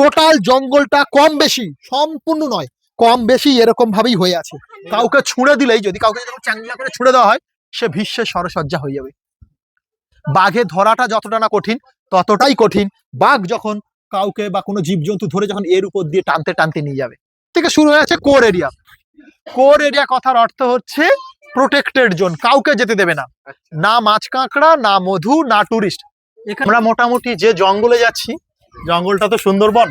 Total জঙ্গলটা কম বেশি সম্পূর্ণ নয় কম বেশি এরকম ভাবেই হয়ে আছে। কাউকে ছুঁড়ে দিলেই যদি কাউকে যদি চ্যাংলা করে ছুঁড়ে দেওয়া হয় সে ভীষ্মের সরসজ্জা হয়ে যাবে। বাঘে ধরাটা যতটা না কঠিন ততটাই কঠিন। বাঘ যখন কাউকে বা কোনো জীবজন্তু ধরে যখন এর উপর দিয়ে টানতে টানতে নিয়ে যাবে। থেকে শুরু হয়ে আছে কোর এরিয়া। কোর এরিয়া কথার অর্থ হচ্ছে প্রোটেক্টেড জোন কাউকে যেতে দেবে না। না মাছ কাঁকড়া না মধু না টুরিস্ট আমরা মোটামুটি যে জঙ্গলে যাচ্ছি জঙ্গলটা তো সুন্দরবন।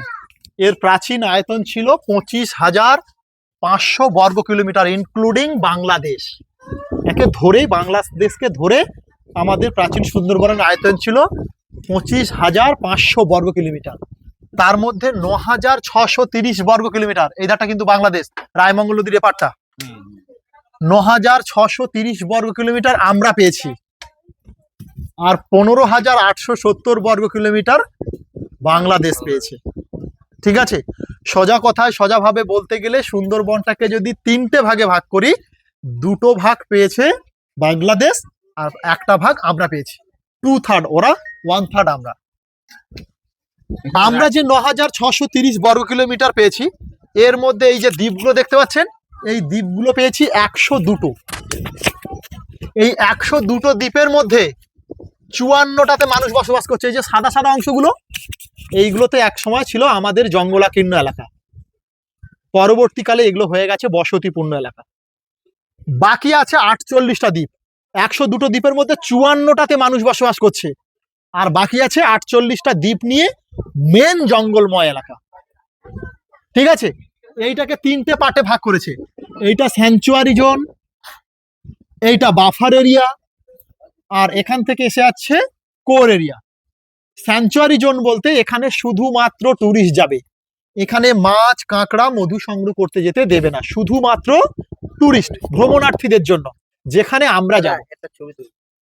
এর প্রাচীন আয়তন ছিল পঁচিশ হাজার পাঁচশো বর্গ কিলোমিটার ইনক্লুডিং বাংলাদেশ। একে ধরেই বাংলাদেশকে ধরে আমাদের প্রাচীন সুন্দরবনের আয়তন ছিল পঁচিশ হাজার পাঁচশো বর্গ কিলোমিটার। তার মধ্যে ন হাজার ছশো তিরিশ বর্গ কিলোমিটার, এই ধারটা কিন্তু বাংলাদেশ রায়মঙ্গল নদীর এপারটা ন হাজার ছশো তিরিশ বর্গ কিলোমিটার আমরা পেয়েছি। আর পনেরো হাজার আটশো সত্তর বর্গ কিলোমিটার বাংলাদেশ পেয়েছে। ঠিক আছে? সোজা কথায় সোজাভাবে বলতে গেলে সুন্দরবনটাকে যদি তিনটে ভাগে ভাগ করি দুটো ভাগ পেয়েছে বাংলাদেশ আর একটা ভাগ আমরা পেয়েছি। টু থার্ড ওরা ওয়ান থার্ড আমরা। আমরা যে ন হাজার ছশো তিরিশ বর্গ কিলোমিটার পেয়েছি এর মধ্যে এই যে দ্বীপগুলো দেখতে পাচ্ছেন এই দ্বীপগুলো পেয়েছি একশো দুটো। এই একশো দুটো দ্বীপের মধ্যে চুয়ান্নটাতে মানুষ বসবাস করছে। এই যে সাদা সাদা অংশগুলো, এইগুলোতে এক সময় ছিল আমাদের জঙ্গলাকীর্ণ এলাকা। পরবর্তীকালে এগুলো হয়ে গেছে বসতিপূর্ণ এলাকা। বাকি আছে আটচল্লিশটা দ্বীপ। একশো দুটো দ্বীপের মধ্যে চুয়ান্নটাতে মানুষ বসবাস করছে। আর বাকি আছে আটচল্লিশটা দ্বীপ নিয়ে মেন জঙ্গলময় এলাকা। ঠিক আছে? এইটাকে তিনটে পার্টে ভাগ করেছে। এইটা স্যাংচুয়ারি জোন এইটা বাফার এরিয়া আর এখান থেকে এসে যাচ্ছে কোর এরিয়া। স্যাংচুয়ারি জোন বলতে এখানে শুধুমাত্র ট্যুরিস্ট যাবে। এখানে মাছ কাঁকড়া মধু সংগ্রহ করতে যেতে দেবে না শুধুমাত্র ট্যুরিস্ট ভ্রমণার্থীদের জন্য যেখানে আমরা যাব।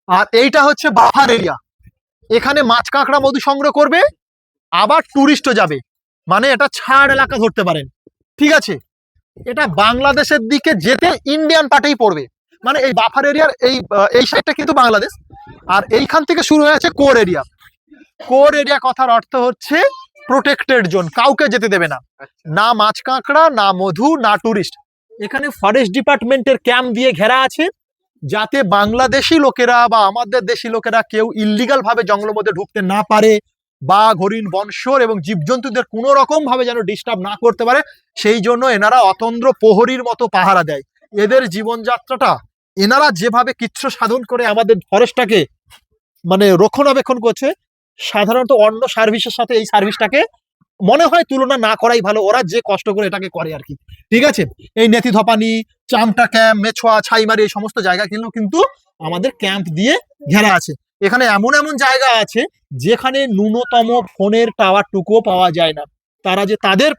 আর এইটা হচ্ছে বাফার এরিয়া। এখানে মাছ কাঁকড়া মধু সংগ্রহ করবে আবার ট্যুরিস্টও যাবে। মানে এটা ছাড় এলাকা ধরতে পারেন। ঠিক আছে? এটা বাংলাদেশের দিকে যেতে ইন্ডিয়ান পার্টেই পড়বে। মানে এই বাফার এরিয়ার এই এই সাইডটা কিন্তু বাংলাদেশ। আর এইখান থেকে শুরু হয়ে আছে কোর এরিয়া কোর এরিয়া কথার অর্থ হচ্ছে প্রোটেক্টেড জোন কাউকে যেতে দেবে না। না মাছ কাঁকড়া না মধু না টুরিস্ট এখানে ফরেস্ট ডিপার্টমেন্টের ক্যাম্প দিয়ে ঘেরা আছে যাতে বাংলাদেশি লোকেরা বা আমাদের দেশি লোকেরা কেউ ইল্লিগাল ভাবে জঙ্গলের মধ্যে ঢুকতে না পারে বাঘ হরিণ বনশর এবং জীবজন্তুদের কোনো রকম ভাবে যেন ডিস্টার্ব না করতে পারে সেই জন্য এনারা অতন্দ্র প্রহরীর মতো পাহারা দেয়। এদের জীবনযাত্রাটা এনারা যেভাবে কিচ্ছু সাধন করে আমাদের ফরেস্টটাকে মানে রক্ষণাবেক্ষণ করছে, সাধারণত অন্য সার্ভিসের সাথে এই সার্ভিসটাকে মনে হয় তুলনা না করাই ভালো, ওরা যে কষ্ট করে এটাকে করে আর কি। ঠিক আছে? এই নেতি ধপানি, চামটা ক্যাম্প, মেছোয়া, ছাইমারি, এই সমস্ত জায়গা কিন্তু আমাদের ক্যাম্প দিয়ে ঘেরা আছে। এখানে এমন এমন জায়গা আছে যেখানে ন্যূনতম ফোনের টাওয়ার টুকুও পাওয়া যায় না। তারা যে তাদের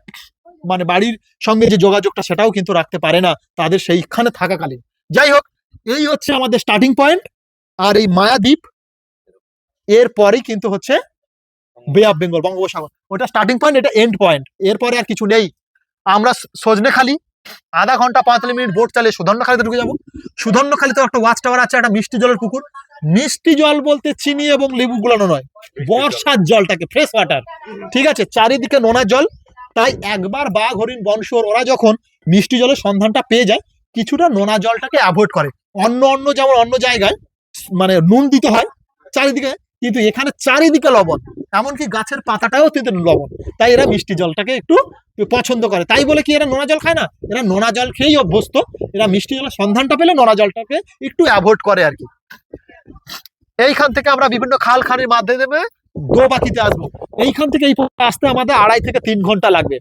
মানে বাড়ির সঙ্গে যে যোগাযোগটা সেটাও কিন্তু রাখতে পারে না, তাদের সেইখানে থাকাকালীন। যাই হোক এই হচ্ছে আমাদের স্টার্টিং পয়েন্ট আর এই মায়াদ্বীপ এর পরেই কিন্তু হচ্ছে বে অফ বেঙ্গল বঙ্গোপসাগর। ওটা স্টার্টিং পয়েন্ট এটা এন্ড পয়েন্ট এরপরে আর কিছু নেই। আমরা সজনেখালি আধা ঘণ্টা পঁয়তাল্লিশ মিনিট বোট চালিয়ে সুধন্যখালিতে ঢুকে যাব। সুধন্যখালিতে একটা ওয়াচ টাওয়ার আছে, একটা মিষ্টি জলের পুকুর। মিষ্টি জল বলতে চিনি এবং লেবু গুলানো নয়। বর্ষার জলটাকে ফ্রেশ ওয়াটার ঠিক আছে? চারিদিকে নোনা জল। তাই একবার বাঘ, হরিণ বংশর ওরা যখন মিষ্টি জলের সন্ধানটা পেয়ে যায়, কিছুটা নোনা জলটাকে অ্যাভয়েড করে। অন্য অন্য যেমন অন্য জায়গায় মানে নুন দিতে হয় চারিদিকে, কিন্তু এখানে চারিদিকে লবণ, এমনকি গাছের পাতাটাও কিন্তু লবণ। তাই এরা মিষ্টি জলটাকে একটু পছন্দ করে। তাই বলে কি এরা নোনা জল খায় না? এরা নোনা জল খেয়েই অভ্যস্ত। এরা মিষ্টি জলের সন্ধানটা পেলে নোনা জলটাকে একটু অ্যাভয়েড করে আর কি। এইখান থেকে আমরা বিভিন্ন খাল খানির মাধ্যমে গোবাকিতে আসব। এইখান থেকে এই আসতে আমাদের আড়াই থেকে তিন ঘণ্টা লাগবে।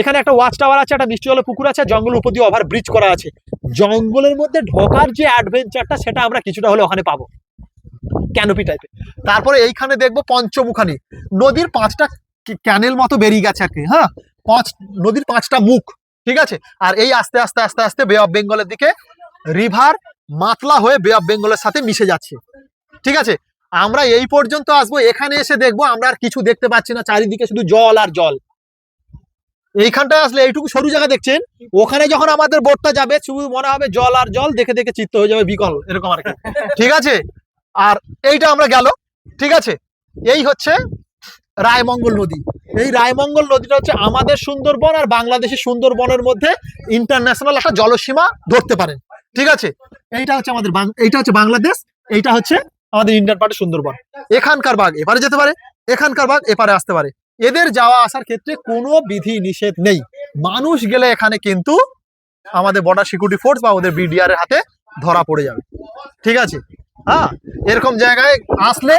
এখানে একটা ওয়াচ টাওয়ার আছে, একটা মিষ্টি জলের পুকুর আছে, জঙ্গল উপর দিয়ে ওভার ব্রিজ করা আছে। জঙ্গলের মধ্যে ঢোকার যে অ্যাডভেঞ্চারটা সেটা আমরা কিছুটা হলে ওখানে পাবো। ক্যানোপি টাইপের তারপরে এইখানে দেখব পঞ্চমুখানি। নদীর পাঁচটা ক্যানেল মতো বেরিয়ে গেছে আর কি হ্যাঁ? পাঁচ, নদীর পাঁচটা মুখ, ঠিক আছে? আর এই আস্তে আস্তে আস্তে আস্তে বে অফ বেঙ্গলের দিকে রিভার মাতলা হয়ে বে অফ বেঙ্গলের সাথে মিশে যাচ্ছে। ঠিক আছে? আমরা এই পর্যন্ত আসব। এখানে এসে দেখব আমরা আর কিছু দেখতে পাচ্ছি না। চারিদিকে শুধু জল আর জল। এইখানটায় আসলে এইটুকু সরু জায়গা দেখছেন, ওখানে যখন আমাদের বোটটা যাবে, শুধু মনে হবে জল আর জল, দেখে দেখে চিত্ত হয়ে যাবে বিকল, এরকম আর কি। ঠিক আছে? আর এইটা আমরা গেল, ঠিক আছে? এই হচ্ছে রায়মঙ্গল নদী। এই রায়মঙ্গল নদীটা হচ্ছে আমাদের সুন্দরবন আর বাংলাদেশের সুন্দরবনের মধ্যে ইন্টারন্যাশনাল একটা জলসীমা ধরতে পারেন ঠিক আছে? এইটা হচ্ছে আমাদের এইটা হচ্ছে বাংলাদেশ, এইটা হচ্ছে আমাদের ইন্ডিয়ান পার্টি সুন্দরবন। এখানকার বাঘ এপারে যেতে পারে, এখানকার বাঘ এপারে আসতে পারে। এদের যাওয়া আসার ক্ষেত্রে কোনো বিধি নিষেধ নেই। মানুষ গেলে এখানে কিন্তু আমাদের বর্ডার সিকিউরিটি ফোর্স বা ওদের বিডিআর এর হাতে ধরা পড়ে যাবে। ঠিক আছে? হ্যাঁ? এরকম জায়গায় আসলে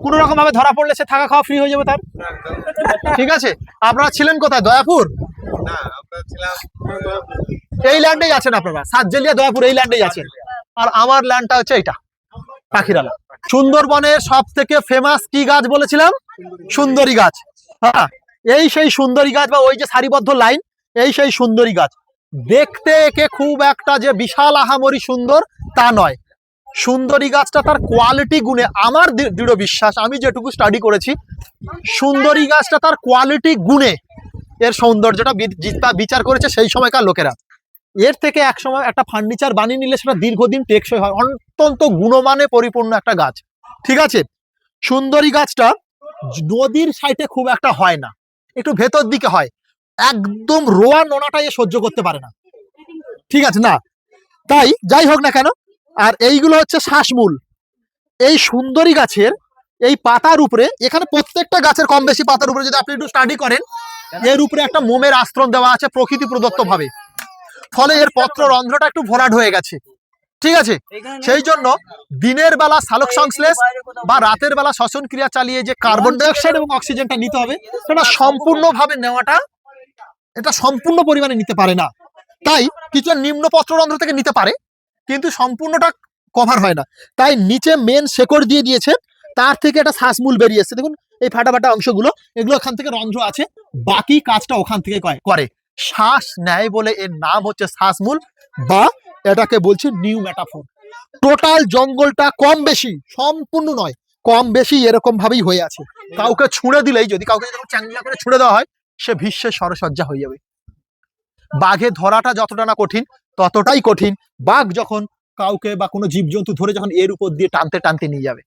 কোনো রকম ভাবে ধরা পড়লে সে থাকা খাওয়া ফ্রি হয়ে যাবে তার। ঠিক আছে? আপনারা ছিলেন কোথায়? দয়াপুর? এই ল্যান্ডেই আছেন আপনারা। সাতজেলিয়া দয়াপুর এই ল্যান্ডেই আছেন। আর আমার ল্যান্ডটা হচ্ছে এইটা পাখিরালা সুন্দরবনের সব থেকে ফেমাস কি গাছ বলেছিলাম? সুন্দরী গাছ। হ্যাঁ এই সেই সুন্দরী গাছ বা ওই যে সারিবদ্ধ লাইন, এই সেই সুন্দরী গাছ। দেখতে একে খুব একটা যে বিশাল আহামরি সুন্দর তা নয়। সুন্দরী গাছটা তার কোয়ালিটি গুণে আমার দৃঢ় বিশ্বাস, আমি যেটুকু স্টাডি করেছি, সুন্দরী গাছটা তার কোয়ালিটি গুণে এর সৌন্দর্যটা বিচার করেছে সেই সময়কার লোকেরা। এর থেকে এক সময় একটা ফার্নিচার বানিয়ে নিলে সেটা দীর্ঘদিন টেকসই হয়। অত্যন্ত গুণমানে পরিপূর্ণ একটা গাছ। ঠিক আছে? সুন্দরী গাছটা নদীর সাইডে খুব একটা হয় না। একটু ভেতর দিকে হয়। একদম রোয়া নোনাটা এ সহ্য করতে পারে না। ঠিক আছে? না। তাই যাই হোক না কেন, আর এইগুলো হচ্ছে শ্বাসমূল। এই সুন্দরী গাছের এই পাতার উপরে, এখানে প্রত্যেকটা গাছের কম বেশি পাতার উপরে যদি আপনি একটু স্টাডি করেন, এর উপরে একটা মোমের আশ্রম দেওয়া আছে প্রকৃতি প্রদত্ত ভাবে ফলে এর পত্র রন্ধ্রটা একটু ভরাট হয়ে গেছে। ঠিক আছে? সেই জন্য দিনের বেলা সালোক সংশ্লেষ বা রাতের বেলা শ্বসন ক্রিয়া চালিয়ে যে কার্বন ডাইঅক্সাইড এবং অক্সিজেনটা নিতে হবে সেটা সম্পূর্ণভাবে নেওয়াটা এটা সম্পূর্ণ পরিমাণে নিতে পারে না। তাই কিছু নিম্ন পত্ররন্ধ্র থেকে নিতে পারে কিন্তু সম্পূর্ণটা কভার হয় না। তাই নিচে মেন শেকড় দিয়ে দিয়েছে তার থেকে একটা শ্বাসমূল বেরিয়ে এসছে। দেখুন এই ফাটা ফাটা অংশগুলো এগুলো ওখান থেকে রন্ধ্র আছে বাকি কাজটা ওখান থেকে করে। শ্বাস নেয় বলে এর নাম হচ্ছে শ্বাসমূল বা এটাকে বলছি নিউ মেটাফোর টোটাল জঙ্গলটা কম বেশি, সম্পূর্ণ নয়, কম বেশি এরকম ভাবেই হয়ে আছে। কাউকে ছুঁড়ে দিলেই, যদি কাউকে চ্যাংলা করে ছুঁড়ে দেওয়া হয়, সে ভীষ্মের সরসজ্জা হয়ে যাবে। বাঘে ধরাটা যতটা না কঠিন, ততটাই কঠিন। বাঘ যখন কাউকে বা কোনো জীবজন্তু ধরে যখন এর উপর দিয়ে টানতে টানতে নিয়ে যাবে।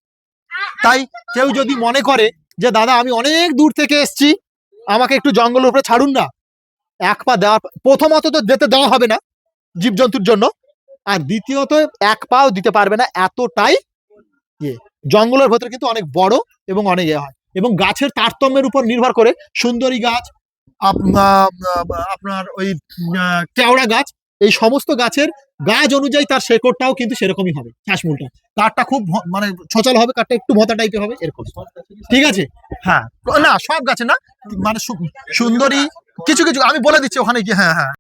তাই কেউ যদি মনে করে যে, দাদা, আমি অনেক দূর থেকে এসছি, আমাকে একটু জঙ্গলের উপরে ছাড়ুন না। এক পা দেওয়া প্রথমত তো যেতে দেওয়া হবে না জীবজন্তুর জন্য। আর দ্বিতীয়ত এক পাও দিতে পারবে না এতটাই ইয়ে। জঙ্গলের ভেতরে কিন্তু অনেক বড় এবং অনেক ইয়ে হয়। এবং গাছের তারতম্যের উপর নির্ভর করে সুন্দরী গাছ, আপ- আপনার ওই কেওড়া গাছ এই সমস্ত গাছের গাছ অনুযায়ী তার শেকড়টাও কিন্তু সেরকমই হবে শ্বাসমূলটা কাঠটা খুব মানে সচল হবে, কাঠটা একটু ভতা টাইপের হবে, এরকম। ঠিক আছে? হ্যাঁ না, সব গাছে না মানে সুন্দরী, কিছু কিছু, আমি বলে দিচ্ছি ওখানে গিয়ে হ্যাঁ হ্যাঁ।